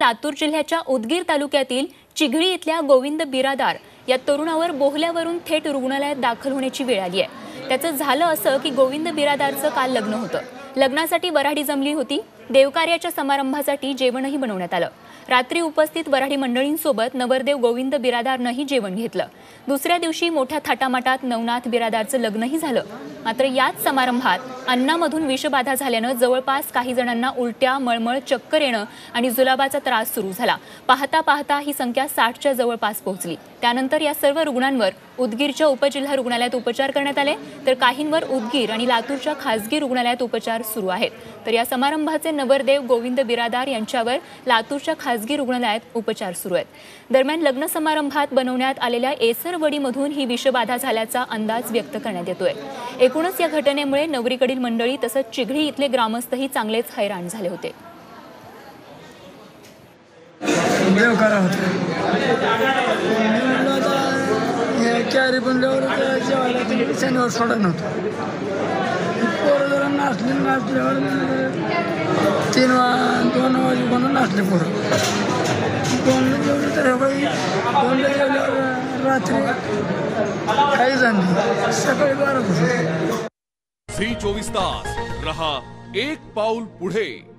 लातूर जिल्ह्याच्या उदगीर तालुक्यातील चिघळी इथल्या गोविंद बिरादार या तरुणावर बोहल्यावरून थेट रुग्णालयात दाखल होण्याची वेळ आली आहे. त्याचं झालं असं की गोविंद बिरादारचं काल लग्न होतं. लग्नासाठी वराडी जमली होती. देवकार्याच्या समारंभासाठी जेवणही बनवण्यात आलं. रात्री उपस्थित वराडी मंडळींसोबत नवरदेव गोविंद बिरादारनंही जेवण घेतलं. दुसऱ्या दिवशी मोठ्या थाटामाटात नवनाथ बिरादारचं लग्नही झालं. मात्र याच समारंभात अन्नामधून विषबाधा झाल्यानं जवळपास काही जणांना उलट्या मळमळ चक्कर येणं आणि जुलाबाचा त्रास सुरू झाला. पाहता पाहता ही संख्या साठच्या जवळपास पोहोचली. त्यानंतर या सर्व रुग्णांवर उदगीरच्या उपजिल्हा रुग्णालयात उपचार करण्यात आले. तर काहींवर उदगीर आणि लातूरच्या खासगी रुग्णालयात उपचार सुरू आहेत. तर या समारंभाचे नवरदेव गोविंद बिरादार यांच्यावर लातूरच्या खासगी रुग्णालयात उपचार सुरू आहेत. दरम्यान लग्न समारंभात बनवण्यात आलेल्या एसरवडीमधून ही विषबाधा झाल्याचा अंदाज व्यक्त करण्यात येतोय. एकूणच या घटनेमुळे नवरीकडील मंडळी तसंच चिघळी इथले ग्रामस्थही चांगलेच हैराण झाले होते. कॅरी बनल्यावर जेवायला ते शनिवार सोडा नव्हतं. पोरं जरा नाचल्यावर तीन वा दोन वाजेपर्यंत नाचले पोरं. दोनला जेवले तर हे बाई दोनला जेवल्यावर रात्री काही झाली सकाळी बारा बसले झी चोवीस तास. रहा एक पाऊल पुढे.